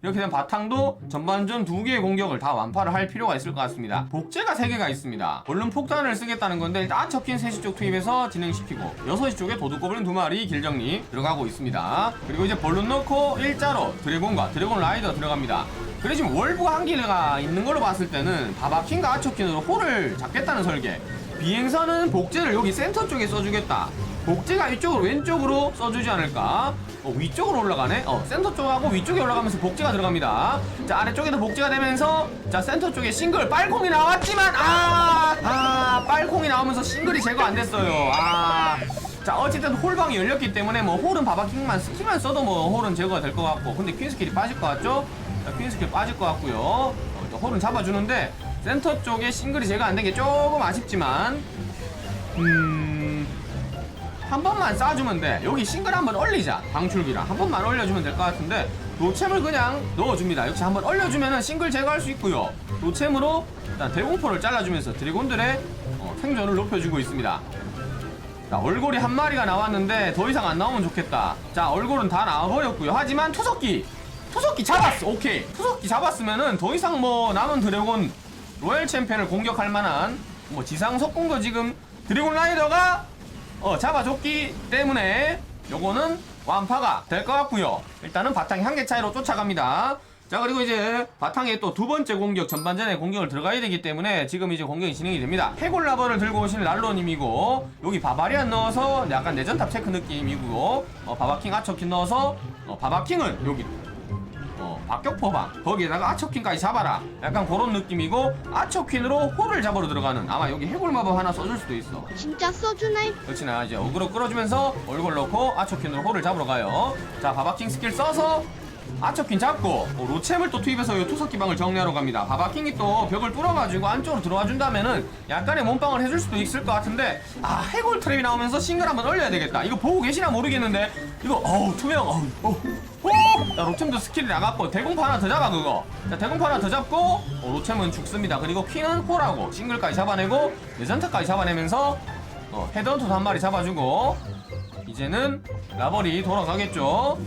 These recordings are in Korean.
이렇게 된 바탕도 전반전 두 개의 공격을 다 완파를 할 필요가 있을 것 같습니다. 복제가 세 개가 있습니다. 얼른 폭탄을 쓰겠다는 건데 일단 척킨 3시 쪽 투입해서 진행시키고 6시 쪽에 도둑고블린 두 마리 길정리 들어가고 있습니다. 그리고 이제 볼룬 넣고 일자로 드래곤과 드래곤 라이더 들어갑니다. 그래 지금 월부 한 개가 있는 걸로 봤을 때는 바바킨과 아처킨으로 홀을 잡겠다는 설계. 비행선은 복제를 여기 센터 쪽에 써주겠다. 복제가 이쪽으로 왼쪽으로 써주지 않을까? 어, 위쪽으로 올라가네? 어, 센터 쪽하고 위쪽에 올라가면서 복제가 들어갑니다. 자, 아래쪽에도 복제가 되면서, 자, 센터 쪽에 싱글, 빨콩이 나왔지만, 아! 아, 빨콩이 나오면서 싱글이 제거 안 됐어요. 아. 자, 어쨌든 홀방이 열렸기 때문에 뭐 홀은 바바킹만 스킬만 써도 뭐 홀은 제거가 될 것 같고, 근데 퀸 스킬이 빠질 것 같죠? 자, 퀸 스킬 빠질 것 같고요. 어, 또 홀은 잡아주는데, 센터 쪽에 싱글이 제거 안 된 게 조금 아쉽지만, 음, 한 번만 쏴주면 돼. 여기 싱글 한번 올리자. 방출기랑 한 번만 올려주면 될 것 같은데 노챔을 그냥 넣어줍니다. 역시 한번 올려주면은 싱글 제거할 수 있고요. 노챔으로 일단 대공포를 잘라주면서 드래곤들의 어, 생존을 높여주고 있습니다. 자, 얼굴이 한 마리가 나왔는데 더 이상 안 나오면 좋겠다. 자, 얼굴은 다 나와버렸고요. 하지만 투석기! 투석기 잡았어! 오케이. 투석기 잡았으면은 더 이상 뭐 남은 드래곤 로얄 챔피언을 공격할 만한 뭐 지상 석궁도 지금 드래곤 라이더가 어, 잡아줬기 때문에 요거는 완파가 될 것 같고요. 일단은 바탕이 한 개 차이로 쫓아갑니다. 자 그리고 이제 바탕에 또 두 번째 공격 전반전에 공격을 들어가야 되기 때문에 지금 이제 공격이 진행이 됩니다. 해골라버를 들고 오신 랄로님이고 여기 바바리안 넣어서 약간 내전탑 체크 느낌이고요. 어, 바바킹 아처킨 넣어서 어, 바바킹은 여기 어, 박격포방. 거기에다가 아처퀸까지 잡아라. 약간 그런 느낌이고 아처퀸으로 홀을 잡으러 들어가는 아마 여기 해골 마법 하나 써줄 수도 있어. 진짜 써주나이? 그렇지나 이제 어그로 끌어주면서 얼굴 넣고 아처퀸으로 홀을 잡으러 가요. 자 바바킹 스킬 써서 아처퀸 잡고 어, 로챔을 또 투입해서 이 투석기방을 정리하러 갑니다. 바바킹이 또 벽을 뚫어가지고 안쪽으로 들어와 준다면은 약간의 몸빵을 해줄 수도 있을 것 같은데 아 해골 트랩이 나오면서 싱글 한번 올려야 되겠다. 이거 보고 계시나 모르겠는데 이거 어우 투명 어우 어우 오! 자, 로챔도 스킬이 나갔고 대공파 하나 더 잡아 그거. 자 대공파 하나 더 잡고 어, 로챔은 죽습니다. 그리고 퀸은 홀하고 싱글까지 잡아내고 레전트까지 잡아내면서 어, 헤드헌터도 한 마리 잡아주고 이제는 라벌이 돌아가겠죠.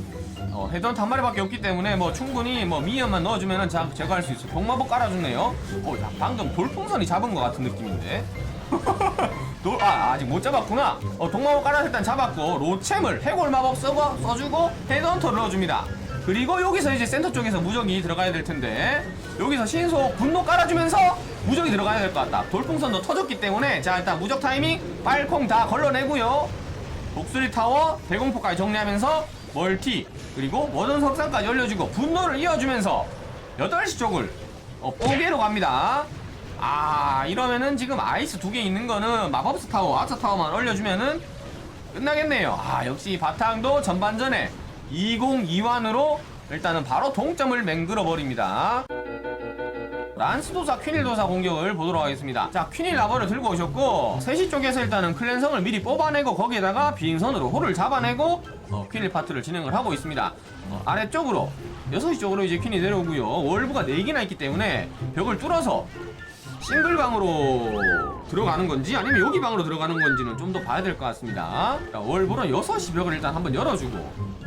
어, 헤드헌터 한 마리밖에 없기 때문에 뭐 충분히 뭐 미니언만 넣어주면은 자, 제거할 수 있어 동마법 깔아주네요. 어, 야, 방금 돌풍선이 잡은 것 같은 느낌인데. 돌, 아, 아직 못 잡았구나. 어, 동마법 깔아서 일단 잡았고, 로챔을 해골 마법 써고, 써주고, 헤드헌터를 넣어줍니다. 그리고 여기서 이제 센터 쪽에서 무적이 들어가야 될 텐데, 여기서 신속 분노 깔아주면서 무적이 들어가야 될 것 같다. 돌풍선도 터졌기 때문에, 자, 일단 무적 타이밍, 빨콩 다 걸러내고요. 독수리 타워, 대공포까지 정리하면서, 멀티, 그리고 원원 석상까지 올려주고, 분노를 이어주면서, 8시 쪽을, 어, 뽀개로 갑니다. 아 이러면은 지금 아이스 두 개 있는 거는 마법스 타워 아트 타워만 올려주면은 끝나겠네요 아 역시 바탕도 전반전에 2021으로 일단은 바로 동점을 맹글어 버립니다. 란스도사 퀸일도사 공격을 보도록 하겠습니다. 자 퀸일 라버를 들고 오셨고 3시 쪽에서 일단은 클랜성을 미리 뽑아내고 거기에다가 비행선으로 홀을 잡아내고 어, 퀸일 파트를 진행을 하고 있습니다. 어, 아래쪽으로 6시 쪽으로 이제 퀸이 내려오고요. 월브가 4개나 있기 때문에 벽을 뚫어서 싱글 방으로 들어가는 건지 아니면 여기 방으로 들어가는 건지는 좀 더 봐야 될 것 같습니다. 자, 월브는 6시 벽을 일단 한번 열어주고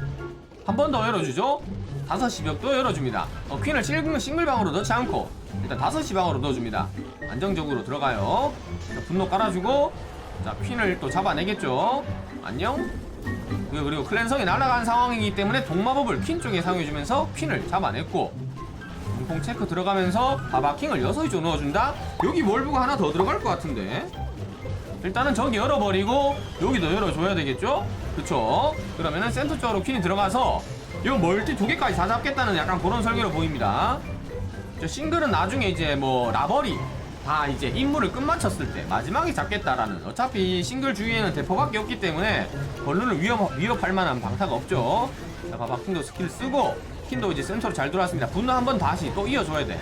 한 번 더 열어주죠. 5시 벽도 열어줍니다. 어, 퀸을 싱글, 싱글방으로 넣지 않고 일단 5시 방으로 넣어줍니다. 안정적으로 들어가요. 자, 분노 깔아주고 자 퀸을 또 잡아내겠죠. 안녕. 그리고, 클랜성이 날아간 상황이기 때문에 동마법을 퀸 쪽에 사용해주면서 퀸을 잡아냈고 공공 체크 들어가면서 바바킹을 6시 넣어준다? 여기 월브가 하나 더 들어갈 것 같은데 일단은 저기 열어버리고 여기도 열어줘야 되겠죠? 그쵸? 그러면은 센터 쪽으로 퀸이 들어가서 이거 멀티 두 개까지 다 잡겠다는 약간 그런 설계로 보입니다 저 싱글은 나중에 이제 뭐 라버리 다 이제 임무를 끝마쳤을 때 마지막에 잡겠다라는 어차피 싱글 주위에는 대포밖에 없기 때문에 벌룬을 위협, 위협할 만한 방타가 없죠 자 바바킹도 스킬 쓰고 킨도 이제 센터로 잘 들어왔습니다 분노 한 번 다시 또 이어줘야 돼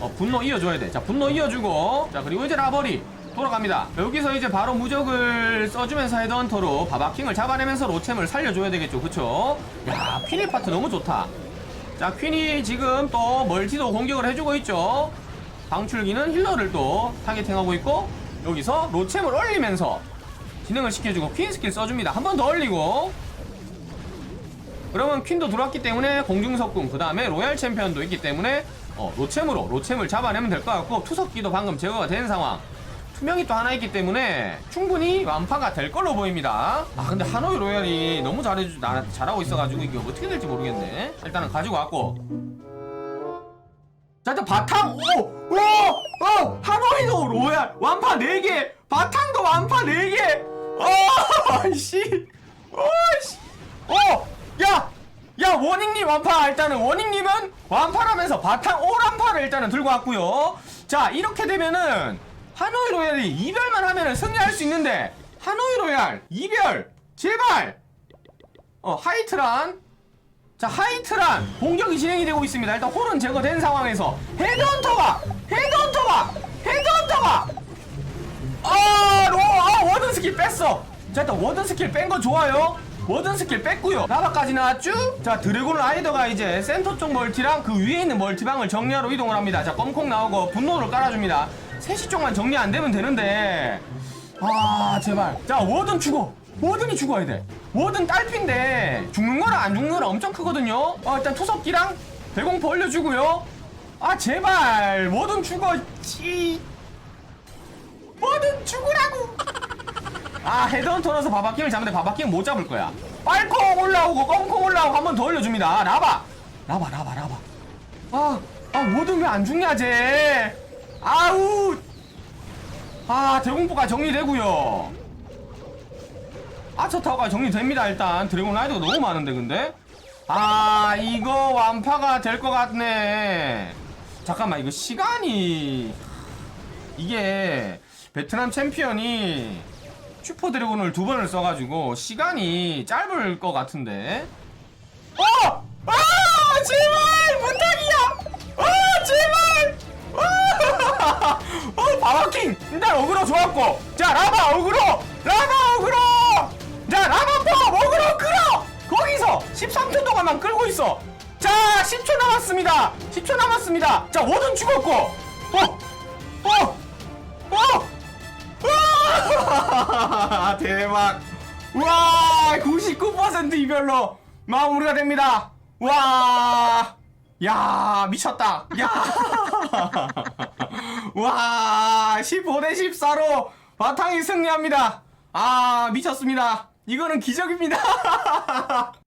어, 분노 이어줘야 돼. 자, 분노 이어주고. 자, 그리고 이제 라버리. 돌아갑니다. 여기서 이제 바로 무적을 써주면서 헤드헌터로 바바킹을 잡아내면서 로챔을 살려줘야 되겠죠. 그쵸? 야, 퀸의 파트 너무 좋다. 자, 퀸이 지금 또 멀티도 공격을 해주고 있죠. 방출기는 힐러를 또 타겟팅하고 있고, 여기서 로챔을 올리면서 진행을 시켜주고 퀸 스킬 써줍니다. 한 번 더 올리고, 그러면 퀸도 들어왔기 때문에 공중석궁 그 다음에 로얄 챔피언도 있기 때문에 어, 로챔으로 로챔을 잡아내면 될 것 같고 투석기도 방금 제거가 된 상황 투명이 또 하나 있기 때문에 충분히 완파가 될 걸로 보입니다 아 근데 하노이 로얄이 너무 잘해주 나, 잘하고 있어가지고 이게 어떻게 될지 모르겠네 일단은 가지고 왔고 자 일단 바탕 오! 오! 어! 하노이도 로얄 완파 4개 바탕도 완파 4개 어! 씨! 어! 씨! 어! 야! 야 원익님 완파 일단은 원익님은 완파라면서 바탕 오란파를 일단은 들고 왔고요 자 이렇게 되면은 하노이 로얄이 이별만 하면은 승리할 수 있는데 하노이 로얄 이별 제발 어 하이트란 자 하이트란 공격이 진행이 되고 있습니다 일단 홀은 제거된 상황에서 헤드헌터가 헤드헌터가 헤드헌터가 아, 로, 아, 워든 스킬 뺐어. 자, 일단 워든 스킬 뺀 거 좋아요. 워든 스킬 뺐고요. 라바까지 나왔죠? 자, 드래곤 라이더가 이제 센터 쪽 멀티랑 그 위에 있는 멀티방을 정리하러 이동을 합니다. 자, 껌콩 나오고 분노를 깔아줍니다. 3시 쪽만 정리 안 되면 되는데. 아, 제발. 자, 워든 죽어. 워든이 죽어야 돼. 워든 딸핀데 죽는 거랑 안 죽는 거랑 엄청 크거든요. 어, 일단 투석기랑 대공포 올려주고요. 아, 제발. 워든 죽어. 찌. 뭐든 죽으라고 아 헤드헌터라서 바바킹을 잡는데 바바킹은 못 잡을 거야 빨콩 올라오고 껌콩 올라오고 한 번 더 올려줍니다 라바 라바 라바 라바 아, 아 뭐든 왜 안 죽냐 쟤 아우 아 대공포가 정리되고요 아처타워가 정리됩니다 일단 드래곤 라이드가 너무 많은데 근데 아 이거 완파가 될 것 같네 잠깐만 이거 시간이 이게 베트남 챔피언이 슈퍼 드래곤을 두 번을 써가지고 시간이 짧을 것 같은데. 어! 아! 제발! 어그로 좋았고. 자, 라바 어그로! 라바 어그로! 자, 라바퍼 어그로 끌어! 거기서 13초 동안만 끌고 있어. 자, 10초 남았습니다. 10초 남았습니다. 자, 워든 죽었고. 어! 어! 어! 와! 대박! 와! 99% 이별로 마무리가 됩니다. 와! 야, 미쳤다. 야! 와! 15대 14로 바탕이 승리합니다. 아, 미쳤습니다. 이거는 기적입니다.